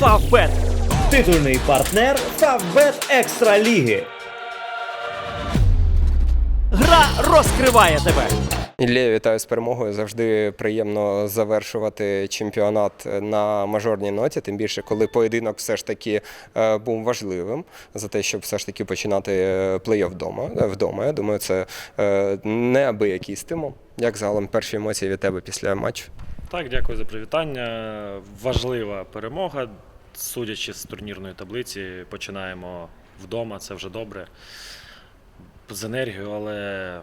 Фавбет. Титульний партнер Фавбет Екстра Ліги. Гра розкриває тебе. Ілля, вітаю з перемогою. Завжди приємно завершувати чемпіонат на мажорній ноті. Тим більше, коли поєдинок все ж таки е, був важливим за те, щоб все ж таки починати е, плей-офф вдома. е, вдома. Я думаю, це неабиякий стимул. Як загалом перші емоції від тебе після матчу? Так, дякую за привітання. Важлива перемога. Судячи з турнірної таблиці, починаємо вдома, це вже добре. З енергією, але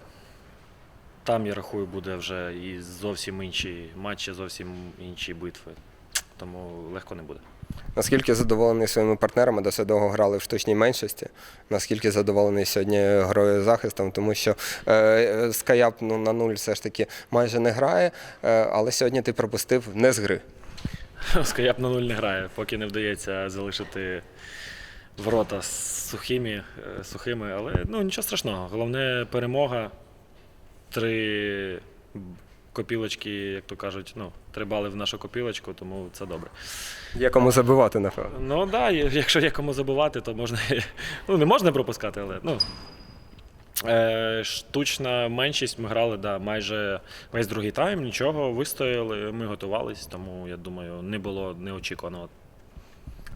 там, я рахую, буде вже і зовсім інші матчі, зовсім інші битви. Тому легко не буде. Наскільки задоволений своїми партнерами, до довго грали в штучній меншості. Наскільки задоволений сьогодні грою захистом, тому що е, Скаяп ну, на нуль все ж таки майже не грає, е, але сьогодні ти пропустив не з гри. Скаяп на нуль не грає, поки не вдається залишити ворота сухими, е, сухими. Але ну, нічого страшного. Головне перемога. Три копілочки, як то кажуть, ну, трибали в нашу копілочку, тому це добре. Є кому забивати, напевно. Ну так, да, якщо є кому забивати, то можна. Ну, не можна пропускати, але ну. Е, штучна меншість ми грали да, майже весь другий тайм, нічого, вистояли, ми готувалися, тому я думаю, не було неочікуваного.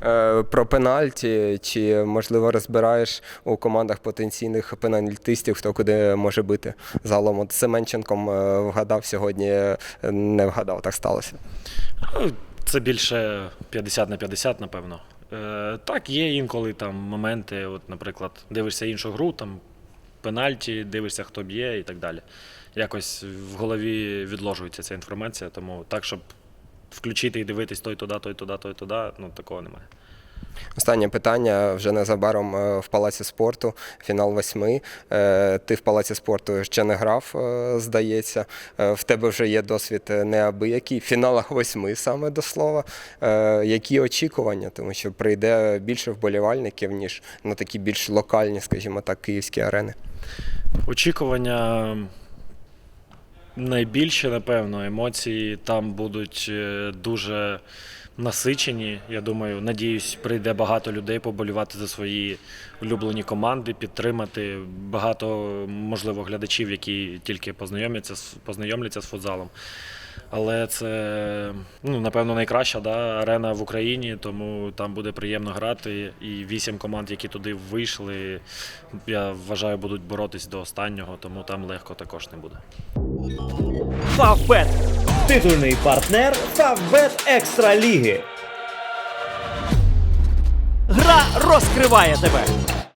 Е, Про пенальті, чи можливо розбираєш у командах потенційних пенальтистів, хто куди може бити загалом. От Семенченком е, вгадав сьогодні, е, не вгадав, так сталося. Ну, Це більше 50 на 50, напевно. Так, є інколи там моменти, от, наприклад, дивишся іншу гру, там пенальті, дивишся, хто б'є і так далі. Якось в голові відложується ця інформація, тому так, щоб включити і дивитись той туди, той туди, той туди, ну такого немає. Останнє питання вже незабаром е, в палаці спорту, фінал восьми. Е, Ти в палаці спорту ще не грав, е, здається. В тебе вже є досвід неабиякий. В фіналах восьми саме до слова. Які очікування? Тому що прийде більше вболівальників, ніж на такі більш локальні, скажімо так, київські арени. Очікування найбільше, напевно, емоції там будуть е, дуже насичені. Я думаю, надіюсь, прийде багато людей поболювати за свої улюблені команди, підтримати багато, можливо, глядачів, які тільки познайомляться, познайомляться з футзалом. Але це, ну, напевно, найкраща да, арена в Україні, тому там буде приємно грати. І вісім команд, які туди вийшли, я вважаю, будуть боротись до останнього, тому там легко також не буде. Фавбет. Титульний партнер Фавбет Екстра Ліги. Гра розкриває тебе.